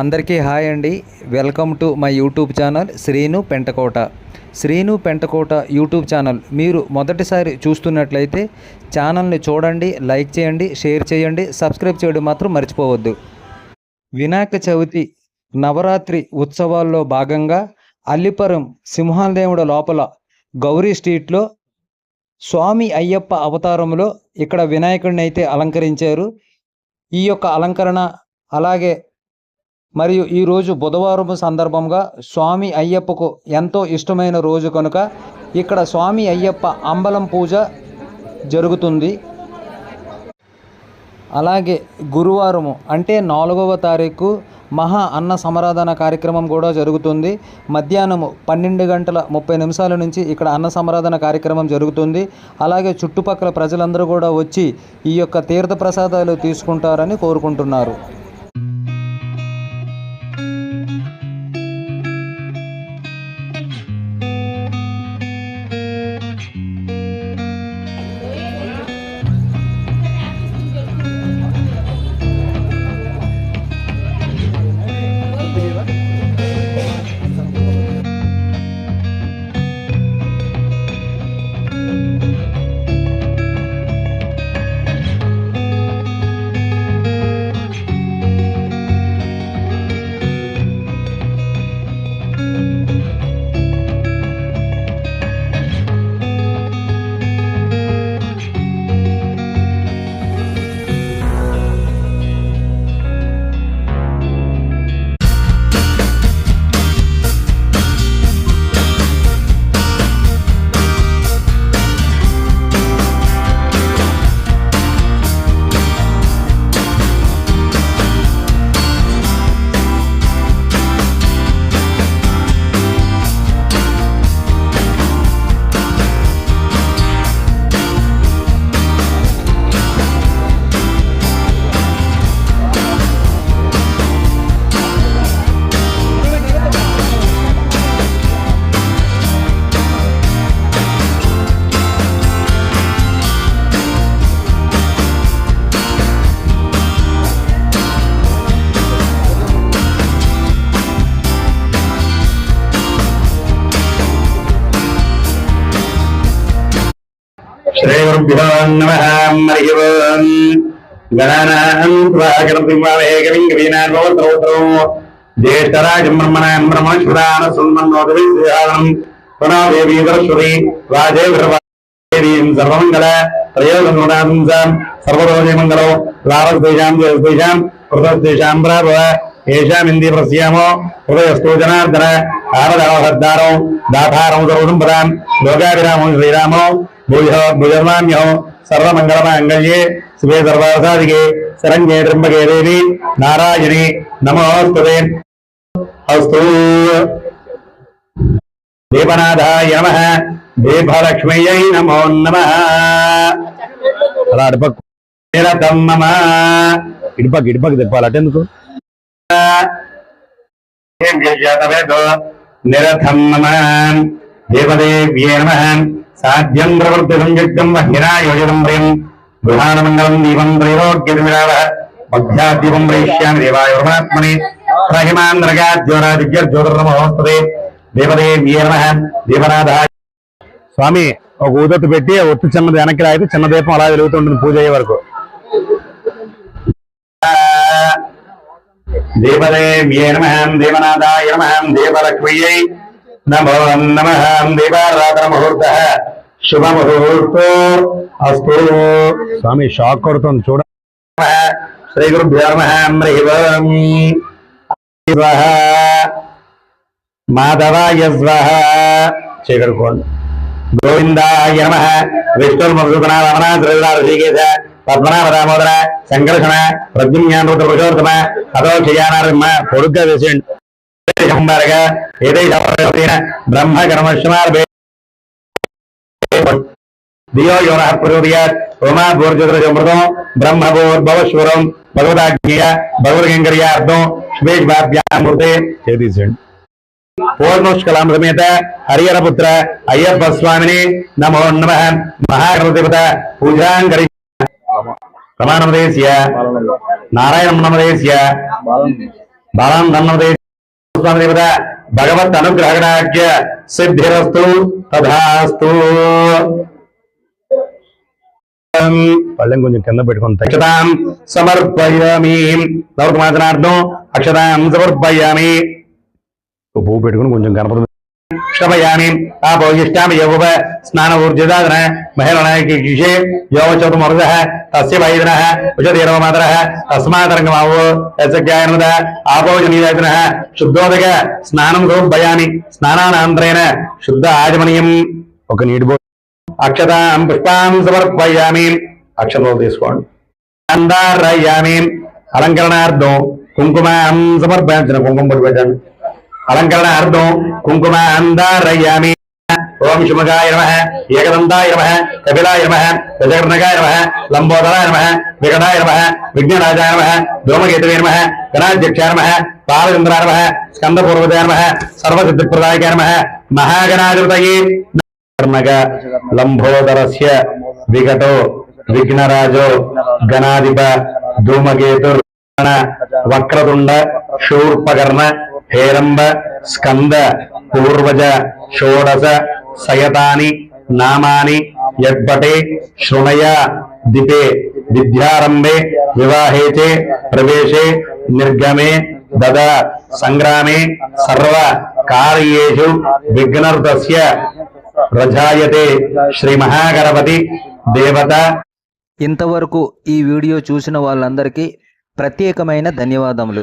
అందరికీ హాయ్ అండి. Welcome to my YouTube channel Srinu Pentakota. Srinu Pentakota YouTube channel. మీరు మొదటిసారి చూస్తున్నట్లయితే ఛానల్ని చూడండి లైక్ చేయండి షేర్ చేయండి సబ్స్క్రైబ్ చేయడం మాత్రం మర్చిపోవద్దు. వినాయక చవితి నవరాత్రి ఉత్సవాల్లో భాగంగా అల్లిపురం సింహాలదేవుడు లోపల గౌరీ స్ట్రీట్లో స్వామి అయ్యప్ప అవతారంలో ఇక్కడ వినాయకుడిని అయితే అలంకరించారు. ఈ యొక్క అలంకరణ అలాగే మరియు ఈరోజు బుధవారం సందర్భంగా స్వామి అయ్యప్పకు ఎంతో ఇష్టమైన రోజు కనుక ఇక్కడ స్వామి అయ్యప్ప అంబలం పూజ జరుగుతుంది. అలాగే గురువారము అంటే నాలుగవ తారీఖు మహా అన్న సమరాధన కార్యక్రమం కూడా జరుగుతుంది. మధ్యాహ్నము పన్నెండు గంటల ముప్పై నిమిషాల నుంచి ఇక్కడ అన్న సమరాధన కార్యక్రమం జరుగుతుంది. అలాగే చుట్టుపక్కల ప్రజలందరూ కూడా వచ్చి ఈ యొక్క తీర్థ ప్రసాదాలు తీసుకుంటారని కోరుకుంటున్నారు. श्रीगुरुभ्यो नमः हरि ओम् गणानाम् स्वागतम् कवीनान्वोत्रो ज्येष्ठराजम् ब्रह्मणाम् ब्रह्मश्वरान् सुन्मन्नोदविद्यानम् प्रणवेवीधरश्वरी वाजेवीम् सर्वमङ्गल प्रयोगनुनांसाम् सर्वरोजमङ्गलो लाभस्तेषाम् जयस्तेषाम् कृतस्तेषाम् प्राभव येषामिन्दी प्रस्यामो हृदयस्तो जनार्दन आरदावहद्दारो दातारौ सर्वसम्पदाम् लोकाभिरामो श्रीरामो భుజర్మామ్యో సర్వమంగళమాంగళ్యే శివే సర్వాసాదికే శరంగే త్రింబకే దేవి నారాయణి నమోస్తుదే అస్తు. దీపనాథాయ నమ. దీపలక్ష్మయ్యై నమో నమ. అలా అడపక్ నిరతమ్మ ఇడపక్ ఇడపక్ తెప్పాలి అటెందుకు? నిరథమ్మ దేవదేవ్యే నమ. సాధ్యం ప్రవృత్తి సంయుక్తం హిరాయోజనం ప్రియం గృహాణమంగళం దీపం త్రైలోక్యతిమిరావ మధ్యాదీపం ప్రేష్యామి దేవాయ పరమాత్మని ప్రహిమాంధ్రగాజ్యోరాదిత్యజ్యోతిర్నమోస్తదే దేవదేవ్యే నమ దీపనాథాయ స్వామి ఒక ఊదొట్టు పెట్టి ఒట్టు చిన్నది వెనక్కి లాగితే చిన్న దీపం అలా వెలుగుతుంటుంది పూజ అయ్యే వరకు. దేవదేవ్యే నమ దేవనాథాయ నమ దేవలక్ష్మయ్యై నమో నమ దేవారాధన ముహూర్త శుభ ముహూర్తో అస్తు స్వామి షాక్ కొడుతుంది చూడ శ్రీ గురుభ్యో నమ మాధవాయ స్వహ చేకడుకోండి గోవిందాయ నమ। విష్ణుర్మధుతన రమణ త్రివిధ ఋషికేశ పద్మనాభ దామోదర సంకర్షణ ప్రద్యుమ్యానృత పురుషోత్తమ అదో క్షయానారమ్మ పొడుగ్గా వేసేయండి. சம்பரக எதை சம்பரத்தின பிரம்ம கர்மஸ்மார் தியோ யோன பிரயோதியாத் உமா பூர்ஜதுரஜமிருதம் பிரம்ம பூர் பவஸ்வரம் பகவதாஜ்ஞிய பகவத்கங்கரியார்த்தம் சுபேஷ் பாப்யாமூர்த்தே சேதிசன் பூர்ணோஷ்கலாம் சமேத ஹரியரபுத்திர ஐயப்ப சுவாமினி நமோ நம நாராயணம் நமதேசிய. பாலம் தன்னமதேசிய. దేవత భగవత్ అనుగ్రహణాఖ్య సిద్ధిరస్తు తథాస్తు. పళ్ళెం కొంచెం కింద పెట్టుకుని అక్షతాం సమర్పయామి. నవమాసనార్థం అక్షతాం సమర్పయామి. పువ్వు పెట్టుకుని కొంచెం కనపడుతుంది క్షమయామి ఆపోయిష్టామి యౌవ స్నాన ఊర్జిదాదన మహిళనాయకి కిషే యోవచోత మరుద తస్య వైదన ఉచతీరవ మాతర తస్మాతరంగమావో యజ్ఞాయనద ఆపోజనీయాజన శుద్ధోదక స్నానం సమర్పయామి స్నానానంతరేణ శుద్ధ ఆజమనీయం ఒక నీటి బో అక్షతాం పుష్పాం సమర్పయామి అక్షతలు తీసుకోండి అందారయామి అలంకరణార్థం కుంకుమాం సమర్పయించిన కుంకుమ పొడి పెట్టండి అలంకరణార్థం కుంకుమ అందారయామి ఓం శుమగాయ నమ ఏకదంతాయ నమ కపిలాయ నమ గజకర్ణకాయ నమ లంబోదరాయ నమ వికటాయ నమ విఘ్నరాజాయ నమ ధూమకేతువే నమ గణాధ్యక్షాయ నమ బాలచంద్రాయ నమ స్కందపూర్వజాయ నమ సర్వసిద్ధిప్రదాయకాయ నమ మహాగణాధిపతయే కర్ణక లంబోదరస్య వికటో విఘ్నరాజో గణాధిప ధూమకేతుర్ వక్రతుండ శూర్పకర్ణ హేరంబ స్కంద పూర్వజ షోడశ సయతాని నామాని యద్భటే శృణయ దిపే విద్యారంభే వివాహే చే ప్రవేశే నిర్గమే దద సంగ్రామే సర్వ కార్యేషు విఘ్నర్దస్య రజాయతే శ్రీ మహాగణపతి దేవత ఇంతవరకు ఈ వీడియో చూసిన వాళ్ళందరికీ ప్రత్యేకమైన ధన్యవాదములు.